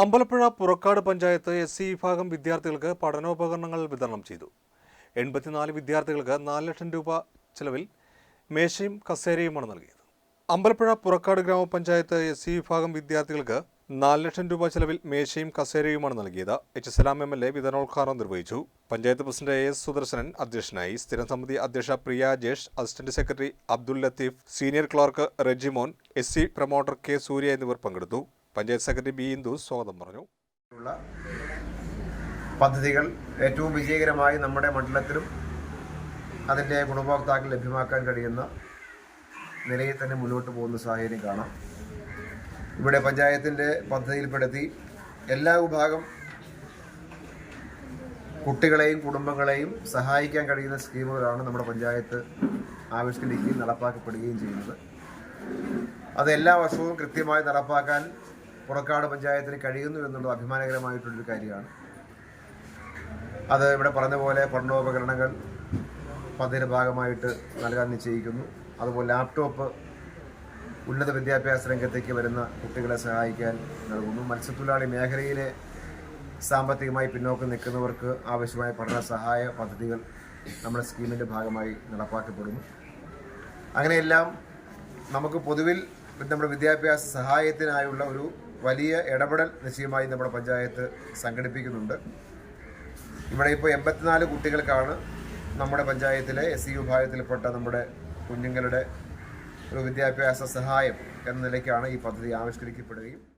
Ambalappuzha Purakkad panchayat S C വിഭാഗം വിദ്യാർത്ഥികൾക്ക് പഠനോപകരണങ്ങൾ വിതരണം ചെയ്തു. എൺപത്തിനാല് വിദ്യാർത്ഥികൾക്ക് നാല് ലക്ഷം രൂപ ചെലവിൽ മേശയും കസേരയുമാണ് നൽകിയത്. അമ്പലപ്പുഴ പുറക്കാട് ഗ്രാമപഞ്ചായത്ത് എസ് സി വിഭാഗം വിദ്യാർത്ഥികൾക്ക് നാല് ലക്ഷം രൂപ ചെലവിൽ മേശയും കസേരയുമാണ് നൽകിയത്. H Salam M L A വിതരണോദ്ഘാടനം നിർവഹിച്ചു. Panchayat president A S Sudarshanan അധ്യക്ഷനായി. സ്ഥിരം സമിതി അധ്യക്ഷ Priya Jesh assistant secretary Abdul Latheef senior clerk Regimon S C promoter K Surya എന്നിവർ പങ്കെടുത്തു. പഞ്ചായത്ത് സെക്രട്ടറി ബി ഇന്ദു സ്വാഗതം പറഞ്ഞു. പദ്ധതികൾ ഏറ്റവും വിജയകരമായി നമ്മുടെ മണ്ഡലത്തിലും അതിന്റെ ഗുണഭോക്താക്കൾ ലഭ്യമാക്കാൻ കഴിയുന്ന നിലയിൽ തന്നെ മുന്നോട്ട് പോകുന്ന സാഹചര്യം കാണാം. ഇവിടെ പഞ്ചായത്തിന്റെ പദ്ധതിയിൽപ്പെടുത്തി എല്ലാ വിഭാഗം കുട്ടികളെയും കുടുംബങ്ങളെയും സഹായിക്കാൻ കഴിയുന്ന സ്കീമുകളാണ് നമ്മുടെ പഞ്ചായത്ത് ആവിഷ്കരിക്കുകയും നടപ്പാക്കപ്പെടുകയും ചെയ്യുന്നത്. അത് എല്ലാ വർഷവും കൃത്യമായി നടപ്പാക്കാൻ പുറക്കാട് പഞ്ചായത്തിന് കഴിയുന്നു എന്നുള്ളത് അഭിമാനകരമായിട്ടുള്ളൊരു കാര്യമാണ്. അത് ഇവിടെ പറഞ്ഞ പോലെ പഠനോപകരണങ്ങൾ പദ്ധതിയുടെ ഭാഗമായിട്ട് നൽകാൻ നിശ്ചയിക്കുന്നു. അതുപോലെ ലാപ്ടോപ്പ് ഉന്നത വിദ്യാഭ്യാസ രംഗത്തേക്ക് വരുന്ന കുട്ടികളെ സഹായിക്കാൻ നൽകുന്നു. മത്സ്യത്തൊഴിലാളി മേഖലയിലെ സാമ്പത്തികമായി പിന്നോക്കം നിൽക്കുന്നവർക്ക് ആവശ്യമായ പഠന സഹായ പദ്ധതികൾ നമ്മുടെ സ്കീമിന്റെ ഭാഗമായി നടപ്പാക്കപ്പെടുന്നു. അങ്ങനെയെല്ലാം നമുക്ക് പൊതുവിൽ നമ്മുടെ വിദ്യാഭ്യാസ സഹായത്തിനായുള്ള ഒരു വലിയ ഇടപെടൽ നിശ്ചയമായി നമ്മുടെ പഞ്ചായത്ത് സംഘടിപ്പിക്കുന്നുണ്ട്. ഇവിടെ ഇപ്പോൾ എൺപത്തിനാല് കുട്ടികൾക്കാണ് നമ്മുടെ പഞ്ചായത്തിലെ എസ് സി വിഭാഗത്തിൽപ്പെട്ട നമ്മുടെ കുഞ്ഞുങ്ങളുടെ ഒരു വിദ്യാഭ്യാസ സഹായം എന്ന നിലയ്ക്കാണ് ഈ പദ്ധതി ആവിഷ്കരിക്കപ്പെടുകയും